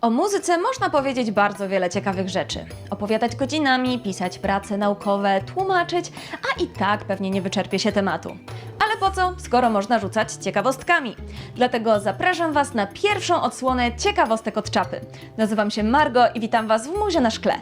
O muzyce można powiedzieć bardzo wiele ciekawych rzeczy. Opowiadać godzinami, pisać prace naukowe, tłumaczyć, a i tak pewnie nie wyczerpie się tematu. Ale po co, skoro można rzucać ciekawostkami? Dlatego zapraszam Was na pierwszą odsłonę ciekawostek od czapy. Nazywam się Margo i witam Was w Muzie na Szkle.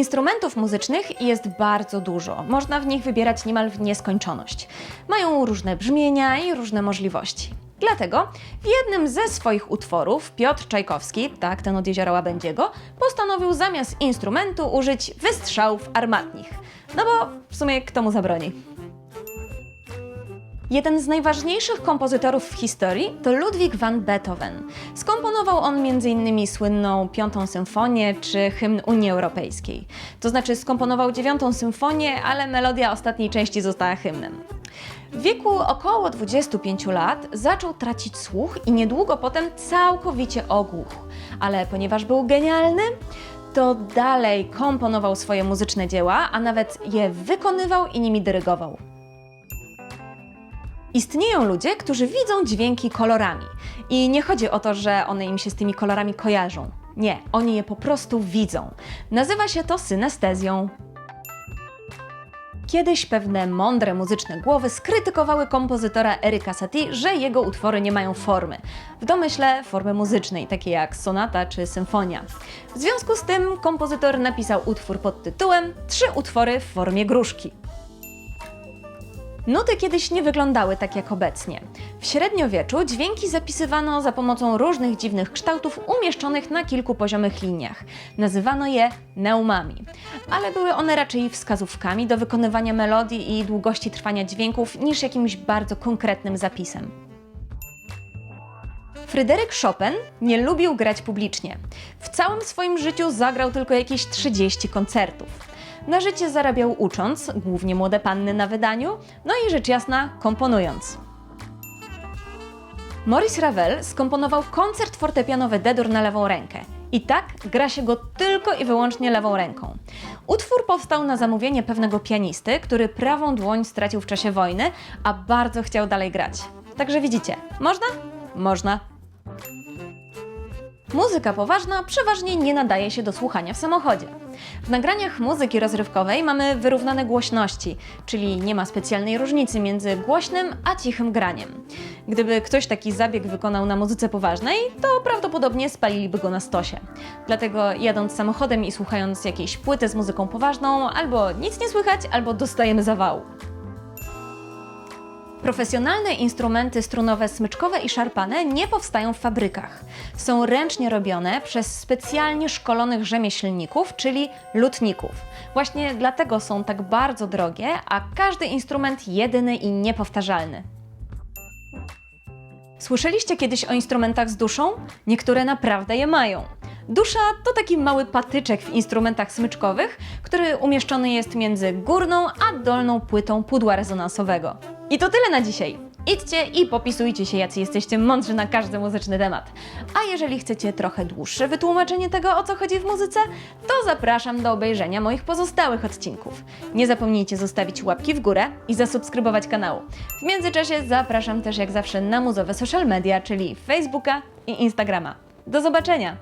Instrumentów muzycznych jest bardzo dużo. Można w nich wybierać niemal w nieskończoność. Mają różne brzmienia i różne możliwości. Dlatego w jednym ze swoich utworów Piotr Czajkowski, tak ten od Jeziora Łabędziego, postanowił zamiast instrumentu użyć wystrzałów armatnich. No bo w sumie kto mu zabroni? Jeden z najważniejszych kompozytorów w historii to Ludwig van Beethoven. Skomponował on m.in. słynną Piątą Symfonię czy hymn Unii Europejskiej. To znaczy skomponował Dziewiątą Symfonię, ale melodia ostatniej części została hymnem. W wieku około 25 lat zaczął tracić słuch i niedługo potem całkowicie ogłuchł. Ale ponieważ był genialny, to dalej komponował swoje muzyczne dzieła, a nawet je wykonywał i nimi dyrygował. Istnieją ludzie, którzy widzą dźwięki kolorami. I nie chodzi o to, że one im się z tymi kolorami kojarzą. Nie, oni je po prostu widzą. Nazywa się to synestezją. Kiedyś pewne mądre muzyczne głowy skrytykowały kompozytora Eryka Satie, że jego utwory nie mają formy. W domyśle formy muzycznej, takiej jak sonata czy symfonia. W związku z tym kompozytor napisał utwór pod tytułem Trzy utwory w formie gruszki. Nuty kiedyś nie wyglądały tak jak obecnie. W średniowieczu dźwięki zapisywano za pomocą różnych dziwnych kształtów umieszczonych na kilku poziomych liniach. Nazywano je neumami, ale były one raczej wskazówkami do wykonywania melodii i długości trwania dźwięków niż jakimś bardzo konkretnym zapisem. Fryderyk Chopin nie lubił grać publicznie. W całym swoim życiu zagrał tylko jakieś 30 koncertów. Na życie zarabiał ucząc, głównie młode panny na wydaniu, no i rzecz jasna komponując. Maurice Ravel skomponował koncert fortepianowy D-dur na lewą rękę. I tak gra się go tylko i wyłącznie lewą ręką. Utwór powstał na zamówienie pewnego pianisty, który prawą dłoń stracił w czasie wojny, a bardzo chciał dalej grać. Także widzicie, można? Można. Muzyka poważna przeważnie nie nadaje się do słuchania w samochodzie. W nagraniach muzyki rozrywkowej mamy wyrównane głośności, czyli nie ma specjalnej różnicy między głośnym a cichym graniem. Gdyby ktoś taki zabieg wykonał na muzyce poważnej, to prawdopodobnie spaliliby go na stosie. Dlatego jadąc samochodem i słuchając jakiejś płyty z muzyką poważną, albo nic nie słychać, albo dostajemy zawału. Profesjonalne instrumenty strunowe smyczkowe i szarpane nie powstają w fabrykach. Są ręcznie robione przez specjalnie szkolonych rzemieślników, czyli lutników. Właśnie dlatego są tak bardzo drogie, a każdy instrument jedyny i niepowtarzalny. Słyszeliście kiedyś o instrumentach z duszą? Niektóre naprawdę je mają. Dusza to taki mały patyczek w instrumentach smyczkowych, który umieszczony jest między górną a dolną płytą pudła rezonansowego. I to tyle na dzisiaj. Idźcie i popisujcie się, jacy jesteście mądrzy na każdy muzyczny temat. A jeżeli chcecie trochę dłuższe wytłumaczenie tego, o co chodzi w muzyce, to zapraszam do obejrzenia moich pozostałych odcinków. Nie zapomnijcie zostawić łapki w górę i zasubskrybować kanału. W międzyczasie zapraszam też jak zawsze na muzowe social media, czyli Facebooka i Instagrama. Do zobaczenia!